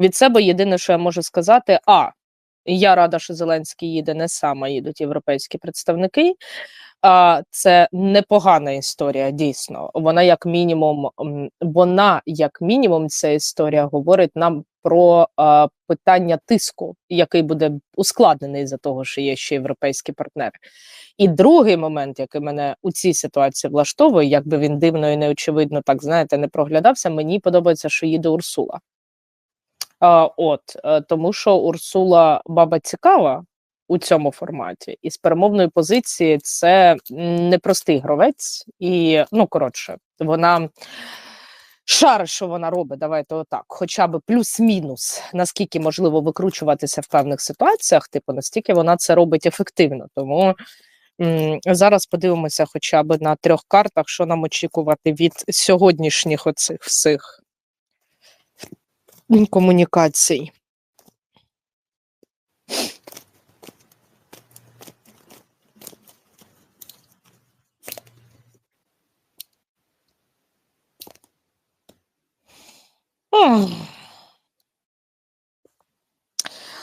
Від себе єдине, що я можу сказати, а я рада, що Зеленський їде не сам, а їдуть європейські представники. А це непогана історія, дійсно. Вона, як мінімум, вона, як мінімум, ця історія говорить нам про а, питання тиску, який буде ускладнений за того, що є ще європейські партнери. І другий момент, який мене у цій ситуації влаштовує, якби він дивно і неочевидно, так знаєте, не проглядався. Мені подобається, що їде Урсула. От е, тому, що Урсула баба цікава у цьому форматі, і з перемовної позиції це непростий гравець, і ну коротше, вона. Шари, що вона робить, давайте отак, хоча б плюс-мінус, наскільки можливо викручуватися в певних ситуаціях, типу, настільки вона це робить ефективно. Тому зараз подивимося, хоча б на трьох картах, що нам очікувати від сьогоднішніх оцих всіх комунікацій.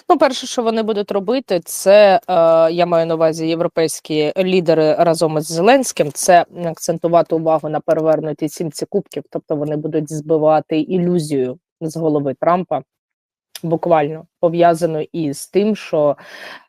Ну, перше, що вони будуть робити, це е, я маю на увазі європейські лідери разом із Зеленським. Це акцентувати увагу на перевернутій сімці кубків, тобто вони будуть збивати ілюзію з голови Трампа, буквально пов'язано із тим, що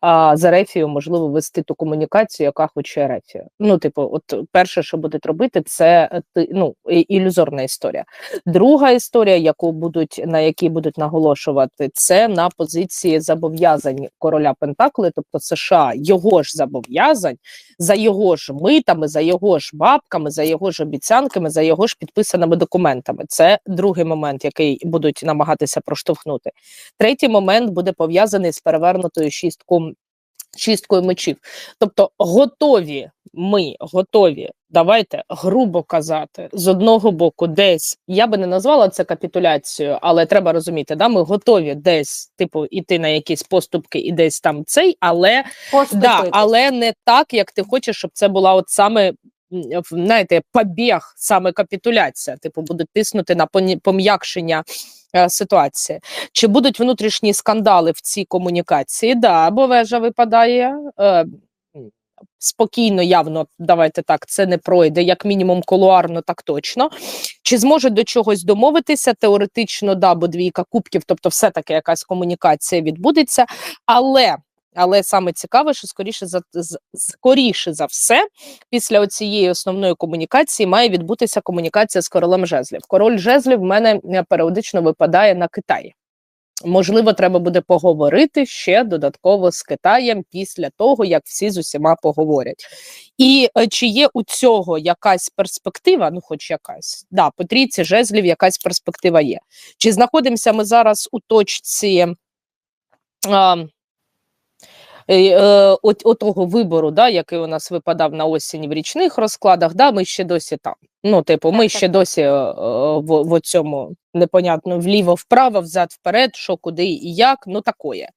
а, з Ерефією можливо вести ту комунікацію, яка хоче Ерефія. Ну, типу, от перше, що будуть робити, це е, ну, ілюзорна історія. Друга історія, яку будуть на якій будуть наголошувати, це на позиції зобов'язань короля Пентакли, тобто США, його ж зобов'язань за його ж митами, за його ж бабками, за його ж обіцянками, за його ж підписаними документами. Це другий момент, який будуть намагатися проштовхнути. Третій момент буде пов'язаний з перевернутою шістком. Шісткою мечів, тобто готові ми готові, давайте грубо казати, з одного боку, десь я би не назвала це капітуляцією, але треба розуміти, да, ми готові десь, типу, іти на якісь поступки і десь там цей, але да, але не так, як ти хочеш, щоб це була от саме. Знаєте, побіг, саме капітуляція, типу, будуть тиснути на пом'якшення е, ситуації. Чи будуть внутрішні скандали в цій комунікації? Да, бо вежа випадає. Е, спокійно, явно, давайте так, це не пройде, як мінімум колуарно, так точно. Чи зможуть до чогось домовитися? Теоретично, да, бо двійка кубків, тобто все-таки якась комунікація відбудеться. Але, але саме цікаве, що скоріше за, скоріше за все, після цієї основної комунікації має відбутися комунікація з королем жезлів. Король жезлів в мене е, періодично випадає на Китаї. Можливо, треба буде поговорити ще додатково з Китаєм після того, як всі з усіма поговорять. І е, чи є у цього якась перспектива? Ну, хоч якась, да, по трійці жезлів якась перспектива є. Чи знаходимося ми зараз у точці? А, е, е, от, отого вибору, да, який у нас випадав на осінь в річних розкладах, да, ми ще досі там. Ну, типу, ми ще досі е, е, в, в цьому непонятно вліво-вправо, взад-вперед, що куди і як, ну такое.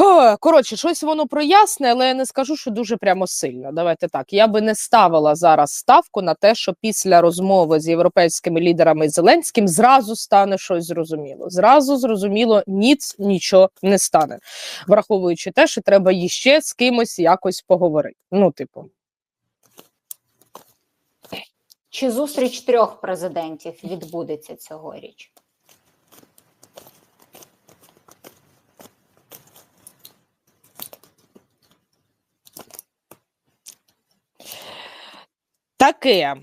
О, коротше, щось воно проясне, але я не скажу, що дуже прямо сильно. Давайте так. Я би не ставила зараз ставку на те, що після розмови з європейськими лідерами Зеленським зразу стане щось зрозуміло. Зразу зрозуміло, ніц нічого не стане, враховуючи те, що треба іще з кимось якось поговорити. Ну, типу, Чи зустріч трьох президентів відбудеться цьогоріч? Таке.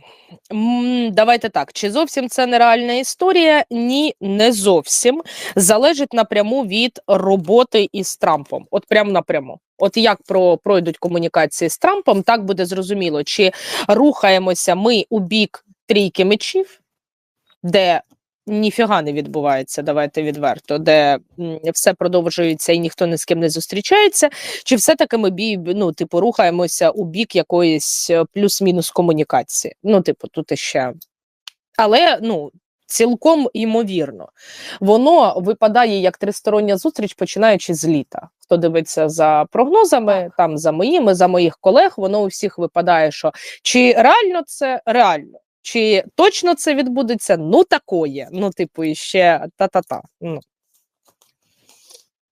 Давайте так. Чи зовсім це нереальна історія? Ні, не зовсім. Залежить напряму від роботи із Трампом. От прям напряму. От як про пройдуть комунікації з Трампом, так буде зрозуміло, чи рухаємося ми у бік трійки мечів, де ніфіга не відбувається, давайте відверто, де все продовжується і ніхто ні з ким не зустрічається, чи все-таки ми бі, ну, типу, рухаємося у бік якоїсь е, плюс-мінус комунікації? Ну, типу, тут іще. Але ну, цілком ймовірно, воно випадає як тристороння зустріч, починаючи з літа. Хто дивиться за прогнозами, там за моїми, за моїх колег, воно у всіх випадає, що чи реально це реально, чи точно це відбудеться? Ну такое. Ну, типу, іще та-та-та. Ну.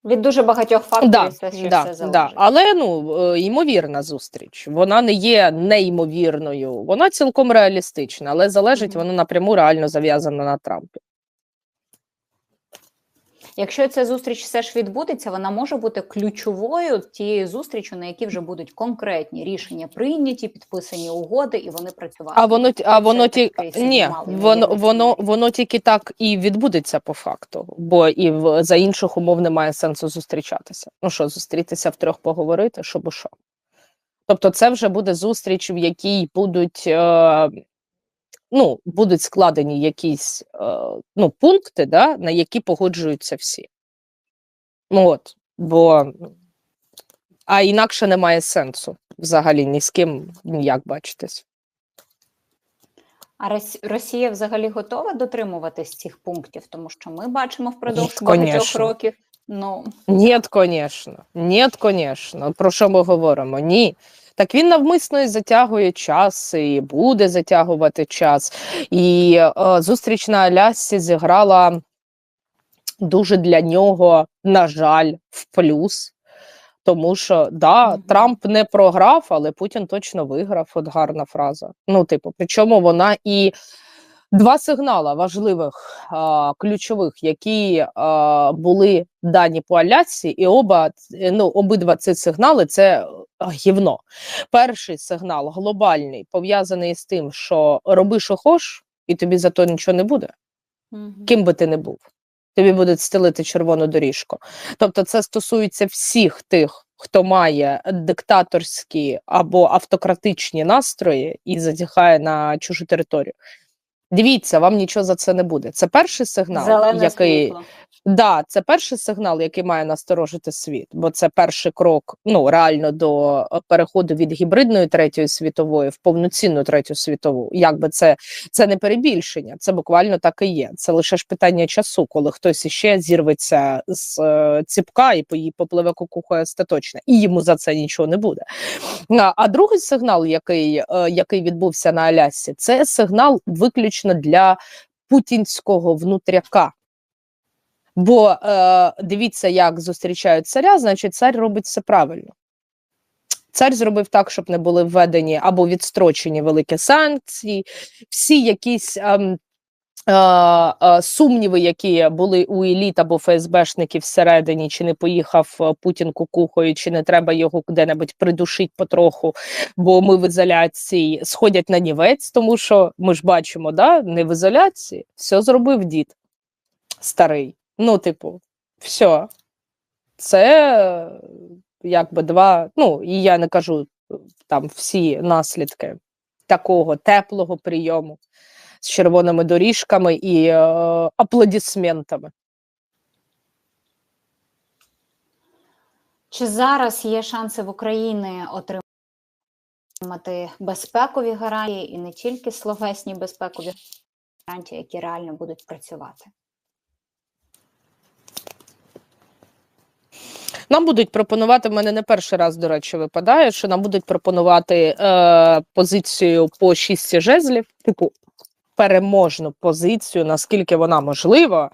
Від дуже багатьох факторів Да, це ще да, все да. Але ну е, ймовірна зустріч. Вона не є неймовірною, вона цілком реалістична, але залежить Мгм. вона напряму реально зав'язана на Трампі. Якщо ця зустріч все ж відбудеться, вона може бути ключовою тією зустрічю, на якій вже будуть конкретні рішення прийняті, підписані угоди, і вони працювати. А воно а воно ті ні, воно воно воно тільки так і відбудеться по факту, бо і в за інших умов немає сенсу зустрічатися. Ну що, зустрітися втрьох поговорити, щоб що. Тобто, це вже буде зустріч, в якій будуть. Е, Ну, будуть складені якісь е, ну, пункти, да, на які погоджуються всі. Ну, от, бо а інакше немає сенсу взагалі ні з ким ніяк бачитись. А Рос- Росія взагалі готова дотримуватись цих пунктів, тому що ми бачимо впродовж багатьох років. Ну Ні, звісно. Ні, звісно. Про що ми говоримо? Ні. Так він навмисно і затягує час, і буде затягувати час. І е, зустріч на Алясці зіграла дуже для нього, на жаль, в плюс. Тому що да, Трамп не програв, але Путін точно виграв. От гарна фраза. Ну, типу, причому вона і два сигнала важливих, а, ключових, які а, були дані по Алясці, і оба ну, обидва ці сигнали це гівно. Перший сигнал глобальний, пов'язаний з тим, що роби, що хош, і тобі за то нічого не буде ким би ти не був. Тобі будуть стелити червону доріжку. Тобто, це стосується всіх тих, хто має диктаторські або автократичні настрої і затяхає на чужу територію. Дивіться, вам нічого за це не буде. Це перший сигнал, зелене який світло. Да, це перший сигнал, який має насторожити світ, бо це перший крок ну реально до е, переходу від гібридної третьої світової в повноцінну третю світову. Якби це, це не перебільшення, це буквально так і є. Це лише ж питання часу, коли хтось іще зірветься з е, ціпка і пої- попливе кукухою остаточно, і йому за це нічого не буде. А, а другий сигнал, який, е, який відбувся на Алясці, це сигнал виключно для путінського внутряка. Бо е, дивіться, як зустрічають царя, значить, цар робить все правильно. Цар зробив так, щоб не були введені або відстрочені великі санкції, всі якісь ем, е, е, сумніви, які були у еліт або ФСБшників всередині, чи не поїхав е, Путін кукухою, чи не треба його де-небудь придушити потроху, бо ми в ізоляції сходять на нівець, тому що ми ж бачимо, да, не в ізоляції, все зробив дід старий. Ну, типу, все. Це якби два. Ну, і я не кажу там всі наслідки такого теплого прийому з червоними доріжками і е, аплодисментами. Чи зараз є шанси в Україні отримати безпекові гарантії і не тільки словесні безпекові гарантії, які реально будуть працювати? Нам будуть пропонувати, в мене не перший раз, до речі, випадає, що нам будуть пропонувати е, позицію по шісті жезлів, типу переможну позицію, наскільки вона можлива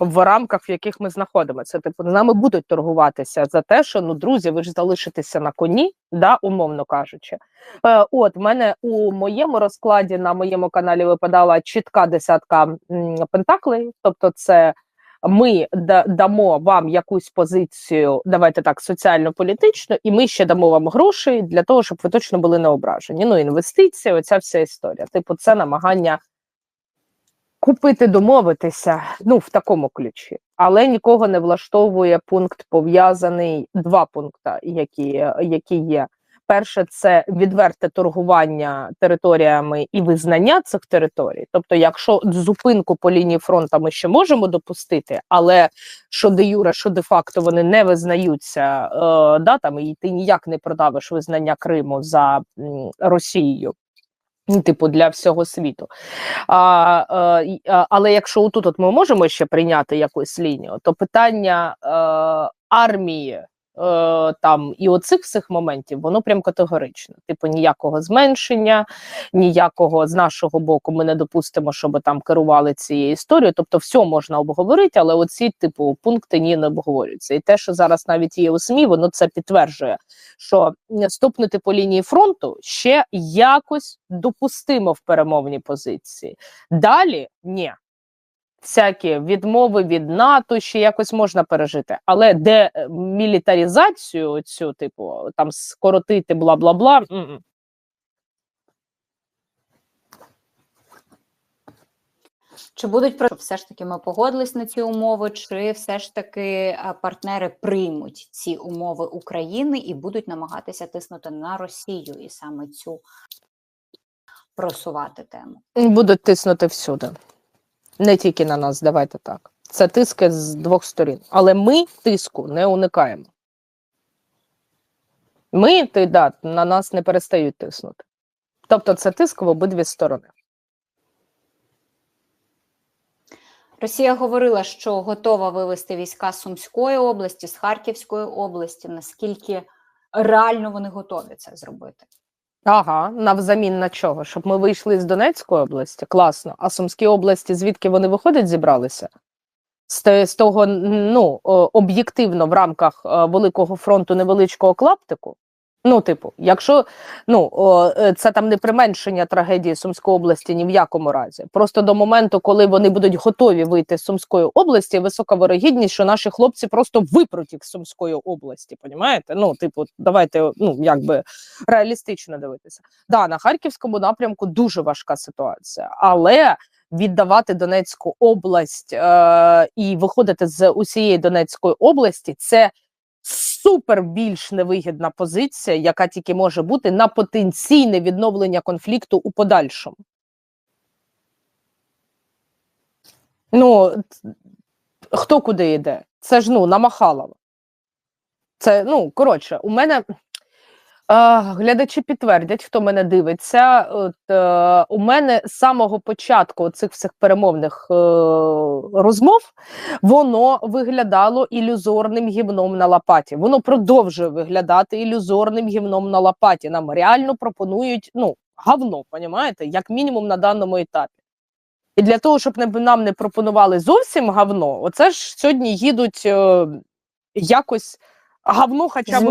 в рамках, в яких ми знаходимося. Типу, нами будуть торгуватися за те, що ну, друзі, ви ж залишитеся на коні, да, умовно кажучи. Е, от в мене у моєму розкладі на моєму каналі випадала чітка десятка пентаклей, тобто це ми дамо вам якусь позицію, давайте так, соціально-політичну, і ми ще дамо вам грошей для того, щоб ви точно були не ображені. Ну, інвестиції, оця вся історія. Типу, це намагання купити, домовитися, ну, в такому ключі. Але нікого не влаштовує пункт пов'язаний, два пункти, які, які є. Перше, це відверте торгування територіями і визнання цих територій. Тобто, якщо зупинку по лінії фронту ми ще можемо допустити, але що де юре, що де факто вони не визнаються, е, да, там, і ти ніяк не продавиш визнання Криму за м, Росією. ну, Типу для всього світу. А, е, а, але якщо отут от ми можемо ще прийняти якусь лінію, то питання е, армії там і оцих всіх моментів, воно прям категорично. Типу, ніякого зменшення, ніякого з нашого боку ми не допустимо, щоб там керували цією історією. Тобто, все можна обговорити, але оці, типу, пункти ні не обговорюються. І те, що зараз навіть є у СМІ, воно це підтверджує, що м, стопнути по лінії фронту ще якось допустимо в перемовній позиції. Далі ні. Всякі відмови від НАТО ще якось можна пережити, але де е, мілітарізацію цю, типу, там скоротити бла бла бла. Чи будуть про все ж таки ми погодились на ці умови, чи все ж таки партнери приймуть ці умови України і будуть намагатися тиснути на Росію і саме цю просувати тему? Будуть тиснути всюди. Не тільки на нас, давайте так. Це тиски з двох сторін. Але ми тиску не уникаємо. Ми, ти, да, на нас не перестають тиснути. Тобто це тиск в обидві сторони. Росія говорила, що готова вивести війська з Сумської області, з Харківської області. Наскільки реально вони готові це зробити? Ага, навзамін на чого? Щоб ми вийшли з Донецької області? Класно. А Сумській області, звідки вони виходять, зібралися? З, з того, ну, об'єктивно в рамках е, Великого фронту невеличкого клаптику. Ну, типу, якщо ну е, це там не применшення трагедії Сумської області ні в якому разі. Просто до моменту, коли вони будуть готові вийти з Сумської області, висока вирогідність, що наші хлопці просто випруть з Сумської області. Понімаєте? Ну, типу, давайте ну якби реалістично дивитися. Да, на харківському напрямку дуже важка ситуація, але віддавати Донецьку область е- і виходити з усієї Донецької області це супер більш невигідна позиція, яка тільки може бути на потенційне відновлення конфлікту у подальшому. Ну, хто куди йде? Це ж ну намахалово. Це ну коротше, у мене глядачі підтвердять, хто мене дивиться. От, е, у мене з самого початку цих всіх перемовних е, розмов воно виглядало ілюзорним гівном на лопаті. Воно продовжує виглядати ілюзорним гівном на лопаті. Нам реально пропонують ну говно, понімаєте, як мінімум на даному етапі. І для того, щоб не, нам не пропонували зовсім говно, оце ж сьогодні їдуть е, якось говно хоча б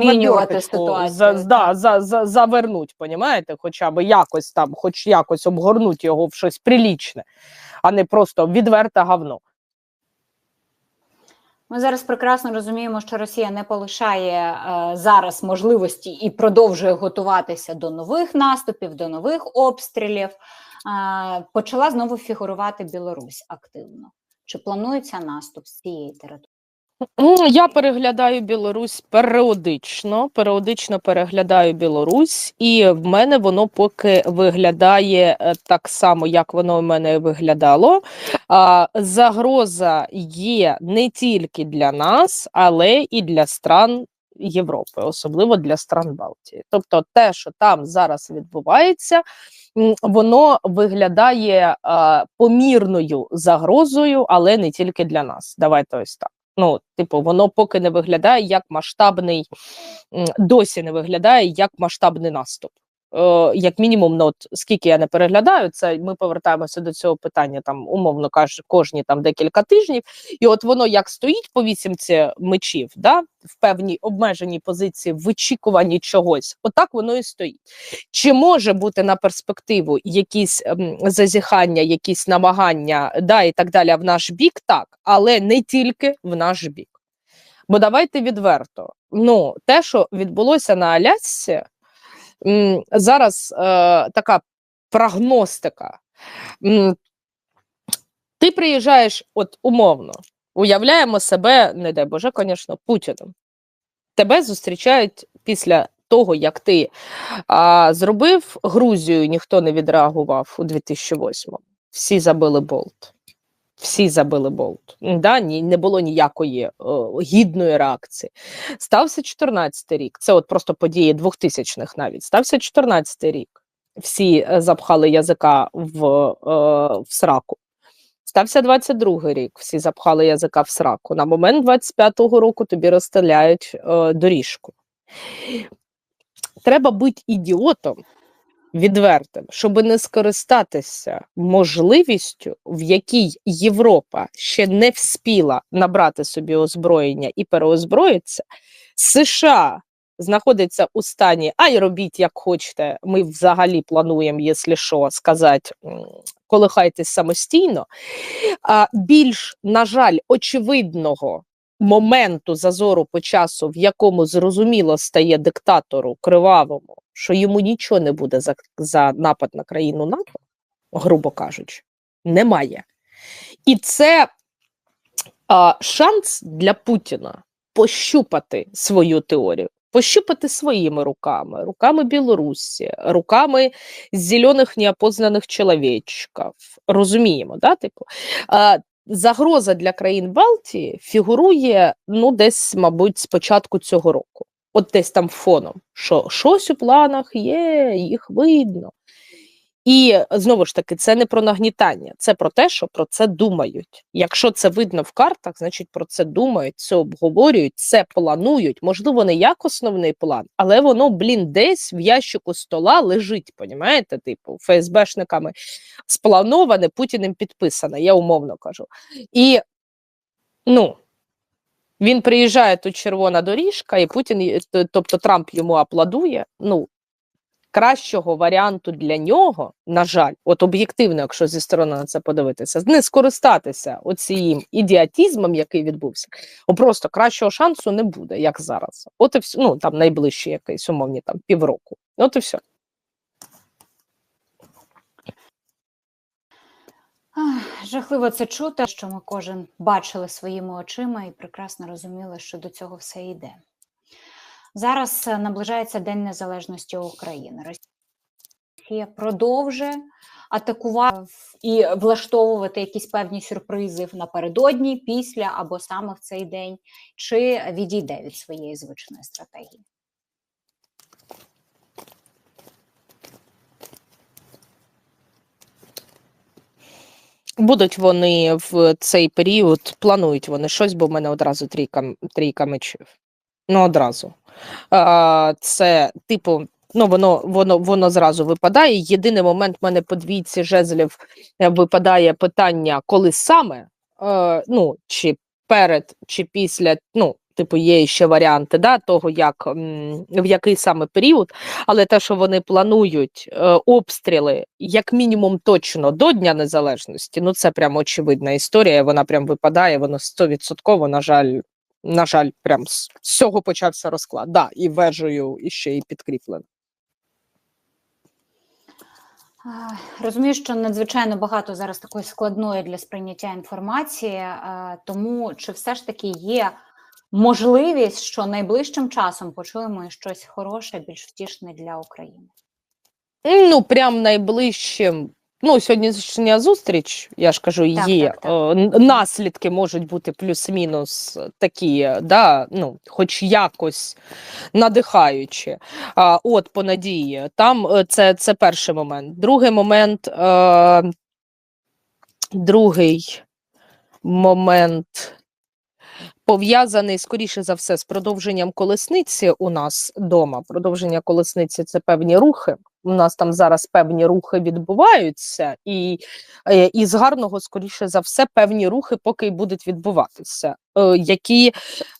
ситуацію, за, да, за, за, завернуть, понімаєте? Хоча б якось там, хоч якось обгорнуть його в щось прилічне, а не просто відверте говно. Ми зараз прекрасно розуміємо, що Росія не полишає е, зараз можливості і продовжує готуватися до нових наступів, до нових обстрілів. Е, почала знову фігурувати Білорусь активно. Чи планується наступ з цієї території? Я переглядаю Білорусь періодично, періодично переглядаю Білорусь, і в мене воно поки виглядає е, так само, як воно в мене виглядало. Загроза є не тільки для нас, але і для стран Європи, особливо для стран Балтії. Тобто, те, що там зараз відбувається, воно виглядає помірною загрозою, але не тільки для нас. Давайте ось так. Ну, типу, воно поки не виглядає як масштабний, досі не виглядає як масштабний наступ. Е, як мінімум, ну, от скільки я не переглядаю, це ми повертаємося до цього питання, там, умовно кажучи, кожні там декілька тижнів. І от воно як стоїть по вісімці мечів, да, в певній обмеженій позиції, в вичікуванні чогось, отак воно і стоїть. Чи може бути на перспективу якісь ем, зазіхання, якісь намагання, да, і так далі в наш бік, так, але не тільки в наш бік. Бо давайте відверто. Ну, те, що відбулося на Алясці, зараз е, така прогностика. Ти приїжджаєш, от умовно, уявляємо себе, не дай Боже, звісно, Путіним. Тебе зустрічають після того, як ти а, зробив Грузію, ніхто не відреагував у 2008-му. Всі забили болт. Всі забили болт. Да, ні, не було ніякої о, гідної реакції. Стався 14-й рік. Це от просто події 2000-х навіть. Стався 14-й рік. Всі е, запхали язика в, е, в сраку. Стався 22-й рік, всі запхали язика в сраку. На момент 25-го року тобі розстріляють е, доріжку. Треба бути ідіотом відвертим, щоб не скористатися можливістю, в якій Європа ще не вспіла набрати собі озброєння і переозброїться. США знаходиться у стані, ай робіть як хочете. Ми взагалі плануємо, якщо що, сказати, колихайтесь самостійно. А більш, на жаль, очевидного моменту зазору по часу, в якому зрозуміло стає диктатору кривавому, що йому нічого не буде за, за напад на країну НАТО, грубо кажучи, немає. І це а, шанс для Путіна пощупати свою теорію, пощупати своїми руками, руками Білорусі, руками зелених неопознаних чоловічків. Розуміємо, да? Типу, загроза для країн Балтії фігурує ну, десь, мабуть, з початку цього року. От десь там фоном, що щось у планах є, їх видно. І знову ж таки, це не про нагнітання, це про те, що про це думають. Якщо це видно в картах, значить про це думають, це обговорюють, це планують. Можливо, не як основний план, але воно, блін, десь в ящику стола лежить, понімаєте? Типу, ФСБшниками сплановане, Путіним підписане, я умовно кажу. І ну. Він приїжджає тут червона доріжка, і Путін, тобто Трамп йому аплодує. Ну кращого варіанту для нього, на жаль, от об'єктивно, якщо зі сторони на це подивитися, не скористатися оцім ідіотізмом, який відбувся, просто кращого шансу не буде, як зараз. От і все, ну там найближчі якийсь умовні там півроку. От і все. Ах, Жахливо це чути, що ми кожен бачили своїми очима і прекрасно розуміли, що до цього все йде. Зараз е, наближається День Незалежності України. Росія продовжує атакувати і влаштовувати якісь певні сюрпризи напередодні, після або саме в цей день, чи відійде від своєї звичної стратегії. Будуть вони в цей період, планують вони щось, бо в мене одразу трійка, трійка мечів. Ну, одразу. Це, типу, ну, воно, воно, воно зразу випадає. Єдиний момент в мене по двійці жезлів е, випадає питання, коли саме, е, ну, чи перед, чи після, ну, типу, є ще варіанти да, того, як, в який саме період, але те, що вони планують е, обстріли, як мінімум, точно до Дня Незалежності, ну це прям очевидна історія. Вона прям випадає, воно стовідсотково, на жаль, на жаль, прям з цього почався розклад. Да, і вежею і ще й підкріплено. Розумію, що надзвичайно багато зараз такої складної для сприйняття інформації, тому чи все ж таки є можливість, що найближчим часом почуємо щось хороше, більш втішне для України? Ну, прям найближчим. Ну, сьогоднішня зустріч, я ж кажу, Так, є так, так. е, наслідки можуть бути плюс-мінус такі, да, ну, хоч якось надихаючі. А, от по надії. Там е, це, це перший момент. Другий момент. Е, другий момент пов'язаний скоріше за все з продовженням колесниці у нас вдома. Продовження колесниці це певні рухи. У нас там зараз певні рухи відбуваються, і, е, і з гарного, скоріше за все, певні рухи поки й будуть відбуватися, е, які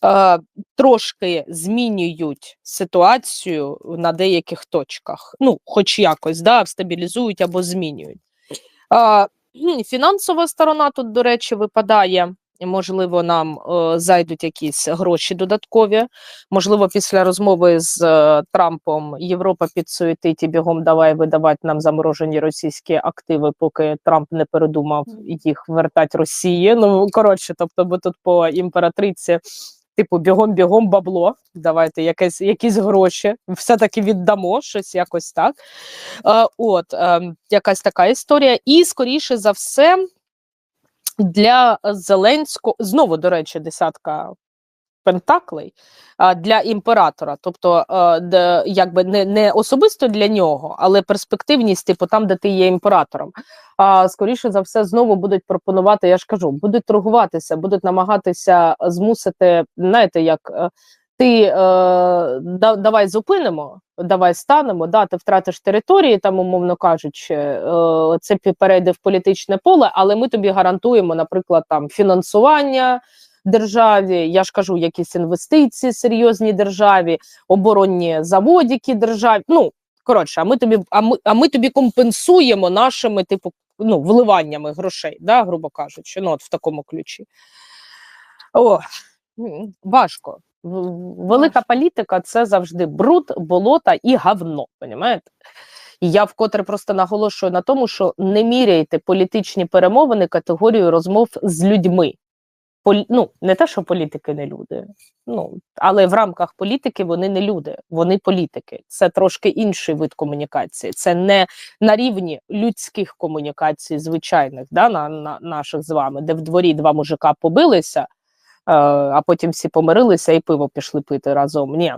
е, трошки змінюють ситуацію на деяких точках. Ну, хоч якось, да, стабілізують або змінюють. М, фінансова сторона тут, до речі, випадає. Можливо, нам е, зайдуть якісь гроші додаткові. Можливо, після розмови з е, Трампом Європа підсуетить і бігом давай видавати нам заморожені російські активи, поки Трамп не передумав їх вертати Росії. Ну коротше, тобто, бо тут по імператриці, типу, бігом-бігом бабло. Давайте якесь, якісь гроші, все-таки віддамо щось якось так. Е, от е, якась така історія. І скоріше за все. Для Зеленського знову, до речі, десятка пентаклей для імператора. Тобто, е, якби не, не особисто для нього, але перспективність, типу, там, де ти є імператором. А скоріше за все, знову будуть пропонувати, я ж кажу, будуть торгуватися, будуть намагатися змусити, знаєте, як. Ти е, да, давай зупинимо, давай станемо, да, ти втратиш території, там, умовно кажучи, е, це перейде в політичне поле, але ми тобі гарантуємо, наприклад, там фінансування державі, я ж кажу, якісь інвестиції серйозні державі, оборонні заводики державі. Ну коротше, а ми тобі, а ми, а ми тобі компенсуємо нашими, типу, ну, вливаннями грошей, да, грубо кажучи, ну от в такому ключі. О, важко. Велика політика це завжди бруд, болота і говно, понімаєте? І я вкотре просто наголошую на тому, що не міряйте політичні перемовини категорією розмов з людьми. Полі... Ну, не те, що політики не люди, ну, але в рамках політики вони не люди, вони політики. Це трошки інший вид комунікації. Це не на рівні людських комунікацій, звичайних, да, на, на наших з вами, де в дворі два мужика побилися, а потім всі помирилися і пиво пішли пити разом. Ні.